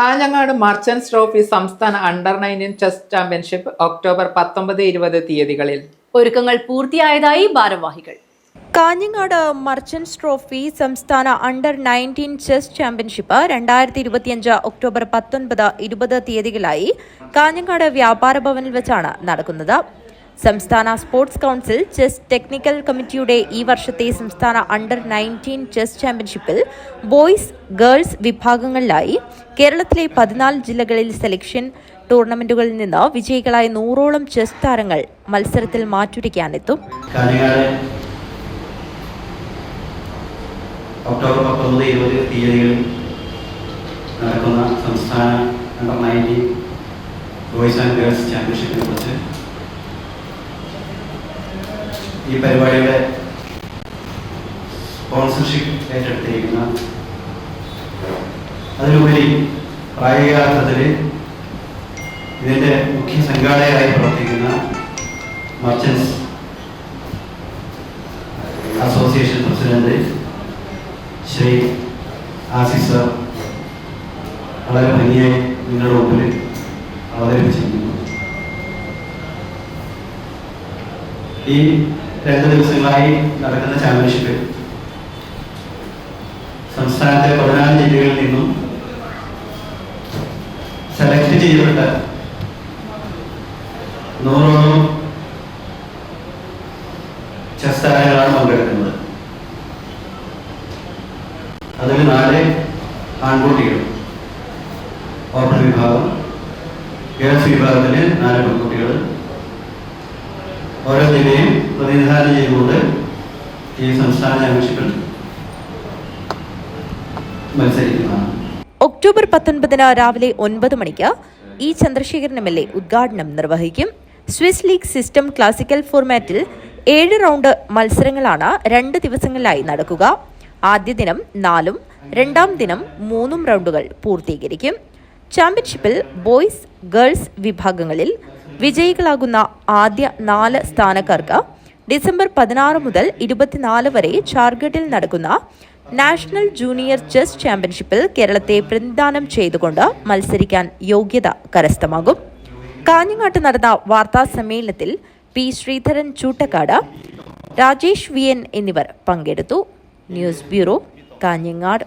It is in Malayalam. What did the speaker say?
കാഞ്ഞങ്ങാട് മർച്ചൻസ് ട്രോഫി സംസ്ഥാന under nineteen chess championship October പത്തൊമ്പത് ഇരുപത് തീയതികളിൽ. ഒരുക്കങ്ങൾ പൂർത്തിയായതായി ഭാരവാഹികൾ. കാഞ്ഞങ്ങാട് മർച്ചൻസ് ട്രോഫി സംസ്ഥാന അണ്ടർ നയന്റീൻ ചെസ് ചാമ്പ്യൻഷിപ്പ് രണ്ടായിരത്തി ഇരുപത്തിയഞ്ച് ഒക്ടോബർ പത്തൊൻപത് ഇരുപത് തീയതികളായി കാഞ്ഞങ്ങാട് വ്യാപാര ഭവനിൽ വെച്ചാണ് നടക്കുന്നത്. സംസ്ഥാന സ്പോർട്സ് കൗൺസിൽ ചെസ് ടെക്നിക്കൽ കമ്മിറ്റിയുടെ ഈ വർഷത്തെ സംസ്ഥാന അണ്ടർ നയന്റീൻ ചെസ് ചാമ്പ്യൻഷിപ്പിൽ ബോയ്സ് ഗേൾസ് വിഭാഗങ്ങളിലായി കേരളത്തിലെ പതിനാല് ജില്ലകളിൽ സെലക്ഷൻ ടൂർണമെന്റുകളിൽ നിന്ന് വിജയികളായ നൂറോളം ചെസ് താരങ്ങൾ മത്സരത്തിൽ മാറ്റുരയ്ക്കാനെത്തും. ഒക്ടോബർ പത്തൊമ്പത് ഇരുപത് തീയതികളിൽ നടക്കുന്ന സംസ്ഥാന under nineteen boys and girls ചാമ്പ്യൻഷിപ്പിനെ കുറിച്ച് ഈ പരിപാടിയുടെ സ്പോൺസർഷിപ്പ് ഏറ്റെടുത്തിരിക്കുന്ന അതിലുപരി പ്രായോഗികാർത്ഥത്തിൽ ഇതിന്റെ മുഖ്യ സംഘാടകരായി പ്രവർത്തിക്കുന്ന merchants association president Shri Aziz sir വളരെ ഭംഗിയായി നിങ്ങളുടെ മുമ്പിൽ അവതരിപ്പിച്ചിരിക്കുന്നു. ഈ രണ്ട് ദിവസങ്ങളായി നടക്കുന്ന ചാമ്പ്യൻഷിപ്പ് സംസ്ഥാനത്തെ പതിനാല് ജില്ലകളിൽ നിന്നും സെലക്ട് ചെയ്യപ്പെട്ട നൂറോളം ചെസ് താരങ്ങളാണ് പങ്കെടുക്കുന്നത്. അതിൽ നാല് ആൺകുട്ടികൾ. ഓപ്പൺ വിഭാഗം ഗേൾസ് വിഭാഗത്തിന് നാല് പെൺകുട്ടികൾ ഓരോ ജില്ലയും പ്രതിനിധാനം ചെയ്തുകൊണ്ട് ഈ സംസ്ഥാന ചാമ്പ്യൻഷിപ്പിൽ മത്സരിക്കുന്നതാണ്. ഒക്ടോബർ പത്തൊൻപതിന് രാവിലെ ഒൻപത് മണിക്ക് E Chandrasekharan M L A ഉദ്ഘാടനം നിർവഹിക്കും. സ്വിസ് ലീഗ് സിസ്റ്റം ക്ലാസിക്കൽ ഫോർമാറ്റിൽ ഏഴ് റൗണ്ട് മത്സരങ്ങളാണ് രണ്ട് ദിവസങ്ങളിലായി നടക്കുക. ആദ്യ ദിനം നാലും രണ്ടാം ദിനം മൂന്നും റൗണ്ടുകൾ പൂർത്തീകരിക്കും. ചാമ്പ്യൻഷിപ്പിൽ ബോയ്സ് ഗേൾസ് വിഭാഗങ്ങളിൽ വിജയികളാകുന്ന ആദ്യ നാല് സ്ഥാനക്കാർക്ക് ഡിസംബർ പതിനാറ് മുതൽ ഇരുപത്തിനാല് വരെ ചാർഗട്ടിൽ നടക്കുന്ന നാഷണൽ ജൂനിയർ ചെസ് ചാമ്പ്യൻഷിപ്പിൽ കേരളത്തെ പ്രതിദാനം ചെയ്തുകൊണ്ട് മത്സരിക്കാൻ യോഗ്യത കരസ്ഥമാകും. കാഞ്ഞങ്ങാട്ട് നടന്ന വാർത്താ സമ്മേളനത്തിൽ പി ശ്രീധരൻ ചൂട്ടക്കാട് രാജേഷ് വി എന്നിവർ പങ്കെടുത്തു. News bureau Kanhangad.